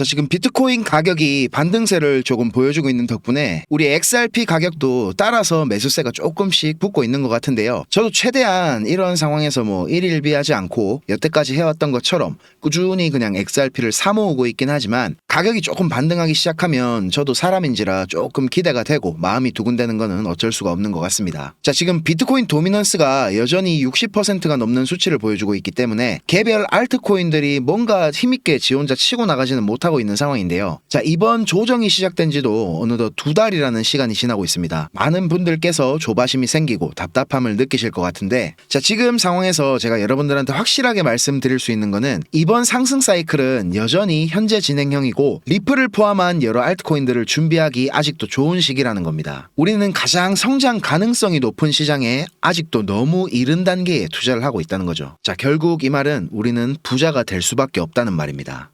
자, 지금 비트코인 가격이 반등세를 조금 보여주고 있는 덕분에 우리 XRP 가격도 따라서 매수세가 조금씩 붙고 있는 것 같은데요. 저도 최대한 이런 상황에서 뭐 일일비하지 않고 여태까지 해왔던 것처럼 꾸준히 그냥 XRP를 사모으고 있긴 하지만 가격이 조금 반등하기 시작하면 저도 사람인지라 조금 기대가 되고 마음이 두근대는 거는 어쩔 수가 없는 것 같습니다. 자, 지금 비트코인 도미넌스가 여전히 60%가 넘는 수치를 보여주고 있기 때문에 개별 알트코인들이 뭔가 힘있게 지 혼자 치고 나가지는 못하고 있는 상황인데요. 자, 이번 조정이 시작된 지도 어느덧 두 달이라는 시간이 지나고 있습니다. 많은 분들께서 조바심이 생기고 답답함을 느끼실 것 같은데 자, 지금 상황에서 제가 여러분들한테 확실하게 말씀드릴 수 있는 거는 이번 상승 사이클은 여전히 현재 진행형이고 리플을 포함한 여러 알트코인들을 준비하기 아직도 좋은 시기라는 겁니다. 우리는 가장 성장 가능성이 높은 시장에 아직도 너무 이른 단계에 투자를 하고 있다는 거죠. 자, 결국 이 말은 우리는 부자가 될 수밖에 없다는 말입니다.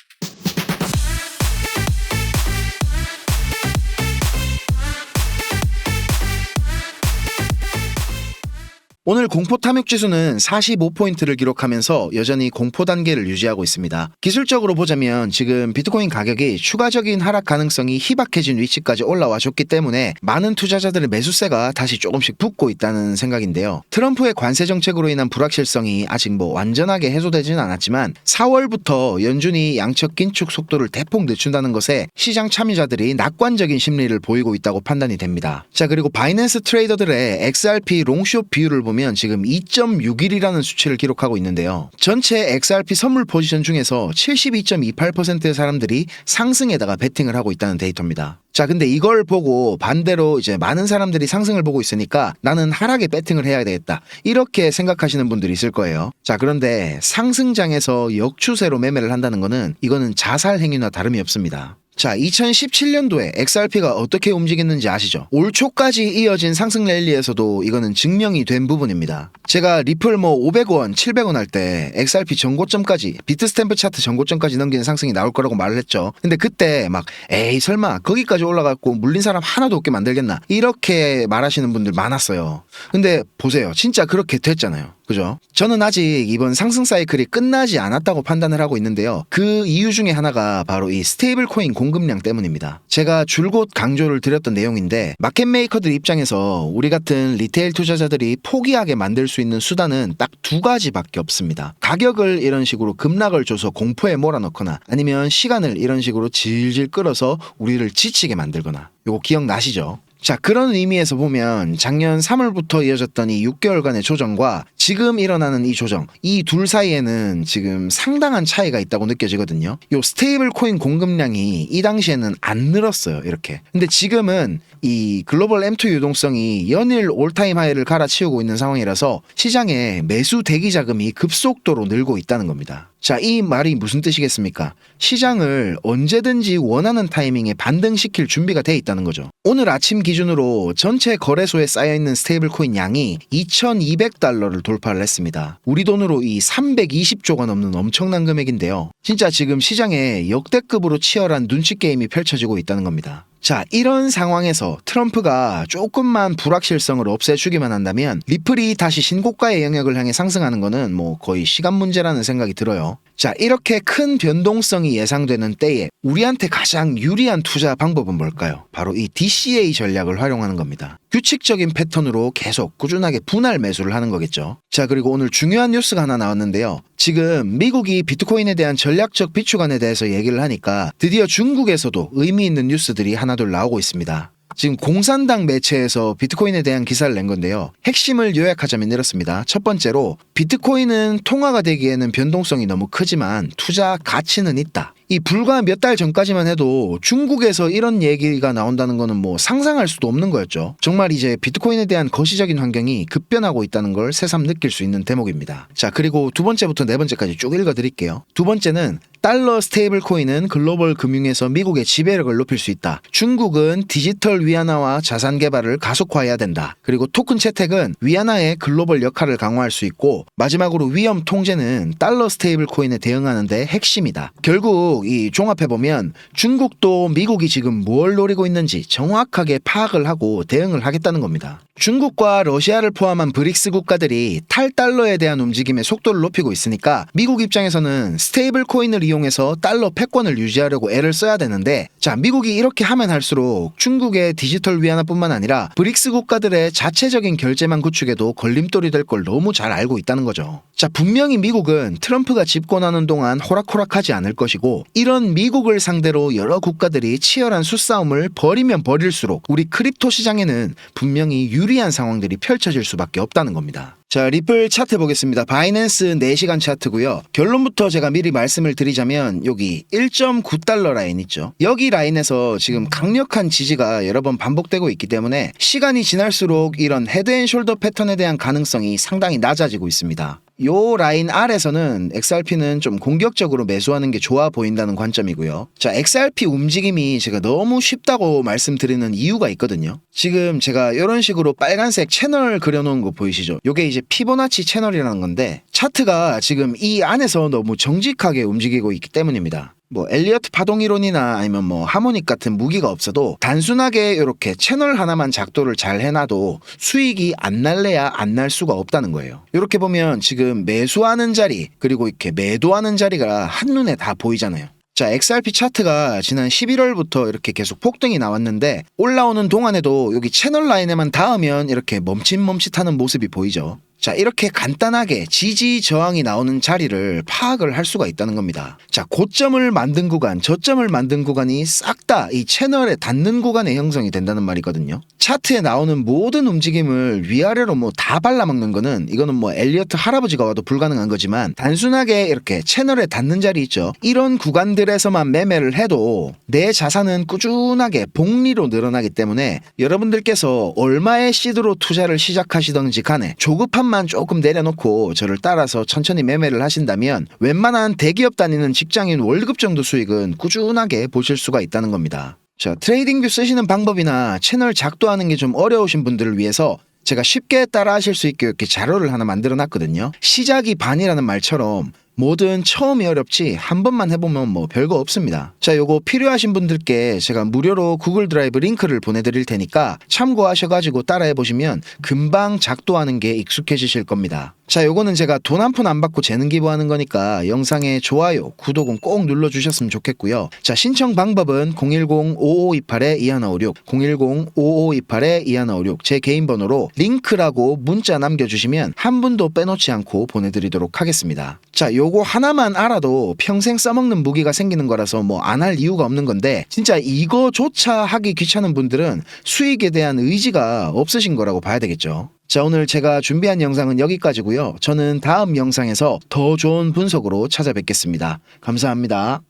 오늘 공포 탐욕 지수는 45포인트를 기록하면서 여전히 공포 단계를 유지하고 있습니다. 기술적으로 보자면 지금 비트코인 가격이 추가적인 하락 가능성이 희박해진 위치까지 올라와 줬기 때문에 많은 투자자들의 매수세가 다시 조금씩 붙고 있다는 생각인데요. 트럼프의 관세 정책으로 인한 불확실성이 아직 뭐 완전하게 해소되지는 않았지만 4월부터 연준이 양적 긴축 속도를 대폭 늦춘다는 것에 시장 참여자들이 낙관적인 심리를 보이고 있다고 판단이 됩니다. 자 그리고 바이낸스 트레이더들의 XRP 롱숏 비율을 보면 지금 2.61이라는 수치를 기록하고 있는데요. 전체 XRP 선물 포지션 중에서 72.28%의 사람들이 상승에다가 베팅을 하고 있다는 데이터입니다. 자, 근데 이걸 보고 반대로 이제 많은 사람들이 상승을 보고 있으니까 나는 하락에 배팅을 해야 되겠다. 이렇게 생각하시는 분들이 있을 거예요. 자, 그런데 상승장에서 역추세로 매매를 한다는 거는 이거는 자살 행위나 다름이 없습니다. 자, 2017년도에 XRP가 어떻게 움직였는지 아시죠? 올 초까지 이어진 상승 랠리에서도 이거는 증명이 된 부분입니다. 제가 리플 뭐 500원, 700원 할 때 XRP 전고점까지 비트스탬프 차트 전고점까지 넘기는 상승이 나올 거라고 말을 했죠. 근데 그때 막 에이 설마 거기까지 올라갔고 물린 사람 하나도 없게 만들겠나 이렇게 말하시는 분들 많았어요. 근데 보세요. 진짜 그렇게 됐잖아요. 그죠? 저는 아직 이번 상승 사이클이 끝나지 않았다고 판단을 하고 있는데요. 그 이유 중에 하나가 바로 이 스테이블 코인 공 급량 때문입니다. 제가 줄곧 강조를 드렸던 내용인데 마켓 메이커들 입장에서 우리 같은 리테일 투자자들이 포기하게 만들 수 있는 수단은 딱 두 가지밖에 없습니다. 가격을 이런 식으로 급락을 줘서 공포에 몰아넣거나 아니면 시간을 이런 식으로 질질 끌어서 우리를 지치게 만들거나 요거 기억나시죠? 자, 그런 의미에서 보면 작년 3월부터 이어졌던 이 6개월간의 조정과 지금 일어나는 이 조정, 이 둘 사이에는 지금 상당한 차이가 있다고 느껴지거든요. 요 스테이블 코인 공급량이 이 당시에는 안 늘었어요, 이렇게. 근데 지금은 이 글로벌 M2 유동성이 연일 올타임 하이를 갈아치우고 있는 상황이라서 시장에 매수 대기 자금이 급속도로 늘고 있다는 겁니다. 자, 이 말이 무슨 뜻이겠습니까? 시장을 언제든지 원하는 타이밍에 반등시킬 준비가 돼 있다는 거죠. 오늘 아침 기준으로 전체 거래소에 쌓여있는 스테이블 코인 양이 2200달러를 돌파를 했습니다. 우리 돈으로 이 320조가 넘는 엄청난 금액인데요. 진짜 지금 시장에 역대급으로 치열한 눈치 게임이 펼쳐지고 있다는 겁니다. 자, 이런 상황에서 트럼프가 조금만 불확실성을 없애주기만 한다면 리플이 다시 신고가의 영역을 향해 상승하는 거는 뭐 거의 시간 문제라는 생각이 들어요. 자, 이렇게 큰 변동성이 예상되는 때에 우리한테 가장 유리한 투자 방법은 뭘까요? 바로 이 DCA 전략을 활용하는 겁니다. 규칙적인 패턴으로 계속 꾸준하게 분할 매수를 하는 거겠죠. 자, 그리고 오늘 중요한 뉴스가 하나 나왔는데요. 지금 미국이 비트코인에 대한 전략적 비추관에 대해서 얘기를 하니까 드디어 중국에서도 의미 있는 뉴스들이 하나둘 나오고 있습니다. 지금 공산당 매체에서 비트코인에 대한 기사를 낸 건데요. 핵심을 요약하자면 이렇습니다. 첫 번째로 비트코인은 통화가 되기에는 변동성이 너무 크지만 투자 가치는 있다. 이 불과 몇 달 전까지만 해도 중국에서 이런 얘기가 나온다는 거는 뭐 상상할 수도 없는 거였죠. 정말 이제 비트코인에 대한 거시적인 환경이 급변하고 있다는 걸 새삼 느낄 수 있는 대목입니다. 자, 그리고 두 번째부터 네 번째까지 쭉 읽어 드릴게요. 두 번째는 달러 스테이블 코인은 글로벌 금융에서 미국의 지배력을 높일 수 있다. 중국은 디지털 위안화와 자산 개발을 가속화해야 된다. 그리고 토큰 채택은 위안화의 글로벌 역할을 강화할 수 있고 마지막으로 위험 통제는 달러 스테이블 코인에 대응하는 데 핵심이다. 결국 결국 이 종합해 보면 중국도 미국이 지금 뭘 노리고 있는지 정확하게 파악을 하고 대응을 하겠다는 겁니다. 중국과 러시아를 포함한 브릭스 국가들이 탈달러에 대한 움직임의 속도를 높이고 있으니까 미국 입장에서는 스테이블 코인을 이용해서 달러 패권을 유지하려고 애를 써야 되는데 자 미국이 이렇게 하면 할수록 중국의 디지털 위안화뿐만 아니라 브릭스 국가들의 자체적인 결제망 구축에도 걸림돌이 될 걸 너무 잘 알고 있다는 거죠. 자 분명히 미국은 트럼프가 집권하는 동안 호락호락하지 않을 것이고 이런 미국을 상대로 여러 국가들이 치열한 수싸움을 벌이면 벌일수록 우리 크립토 시장에는 분명히 유리한 상황들이 펼쳐질 수밖에 없다는 겁니다. 자, 리플 차트 보겠습니다. 바이낸스 4시간 차트고요. 결론부터 제가 미리 말씀을 드리자면 여기 1.9달러 라인 있죠. 여기 라인에서 지금 강력한 지지가 여러 번 반복되고 있기 때문에 시간이 지날수록 이런 헤드앤숄더 패턴에 대한 가능성이 상당히 낮아지고 있습니다. 요 라인 아래서는 XRP는 좀 공격적으로 매수하는 게 좋아 보인다는 관점이고요. 자, XRP 움직임이 제가 너무 쉽다고 말씀드리는 이유가 있거든요. 지금 제가 이런 식으로 빨간색 채널 그려놓은 거 보이시죠? 요게 이제 피보나치 채널이라는 건데 차트가 지금 이 안에서 너무 정직하게 움직이고 있기 때문입니다. 뭐 엘리어트 파동 이론이나 아니면 뭐 하모닉 같은 무기가 없어도 단순하게 이렇게 채널 하나만 작도를 잘 해놔도 수익이 안 날래야 안 날 수가 없다는 거예요. 이렇게 보면 지금 매수하는 자리 그리고 이렇게 매도하는 자리가 한눈에 다 보이잖아요. 자, XRP 차트가 지난 11월부터 이렇게 계속 폭등이 나왔는데 올라오는 동안에도 여기 채널 라인에만 닿으면 이렇게 멈칫멈칫하는 모습이 보이죠. 자, 이렇게 간단하게 지지 저항이 나오는 자리를 파악을 할 수가 있다는 겁니다. 자, 고점을 만든 구간, 저점을 만든 구간이 싹 다 이 채널에 닿는 구간에 형성이 된다는 말이거든요. 차트에 나오는 모든 움직임을 위아래로 뭐 다 발라먹는 거는 이거는 뭐 엘리어트 할아버지가 와도 불가능한 거지만 단순하게 이렇게 채널에 닿는 자리 있죠. 이런 구간들에서만 매매를 해도 내 자산은 꾸준하게 복리로 늘어나기 때문에 여러분들께서 얼마의 시드로 투자를 시작하시던지 간에 조급함 만 조금 내려놓고 저를 따라서 천천히 매매를 하신다면 웬만한 대기업 다니는 직장인 월급 정도 수익은 꾸준하게 보실 수가 있다는 겁니다. 자, 트레이딩뷰 쓰시는 방법이나 채널 작도하는 게 좀 어려우신 분들을 위해서 제가 쉽게 따라 하실 수 있게 이렇게 자료를 하나 만들어 놨거든요. 시작이 반이라는 말처럼 뭐든 처음이 어렵지 한 번만 해보면 뭐 별거 없습니다. 자, 요거 필요하신 분들께 제가 무료로 구글 드라이브 링크를 보내드릴 테니까 참고하셔가지고 따라해보시면 금방 작도하는 게 익숙해지실 겁니다. 자, 요거는 제가 돈 한 푼 안 받고 재능 기부하는 거니까 영상에 좋아요, 구독은 꼭 눌러 주셨으면 좋겠고요. 자, 신청 방법은 010-5528-2156, 010-5528-2156 제 개인 번호로 링크라고 문자 남겨 주시면 한 분도 빼놓지 않고 보내 드리도록 하겠습니다. 자, 요거 하나만 알아도 평생 써먹는 무기가 생기는 거라서 뭐 안 할 이유가 없는 건데 진짜 이거조차 하기 귀찮은 분들은 수익에 대한 의지가 없으신 거라고 봐야 되겠죠. 자, 오늘 제가 준비한 영상은 여기까지고요. 저는 다음 영상에서 더 좋은 분석으로 찾아뵙겠습니다. 감사합니다.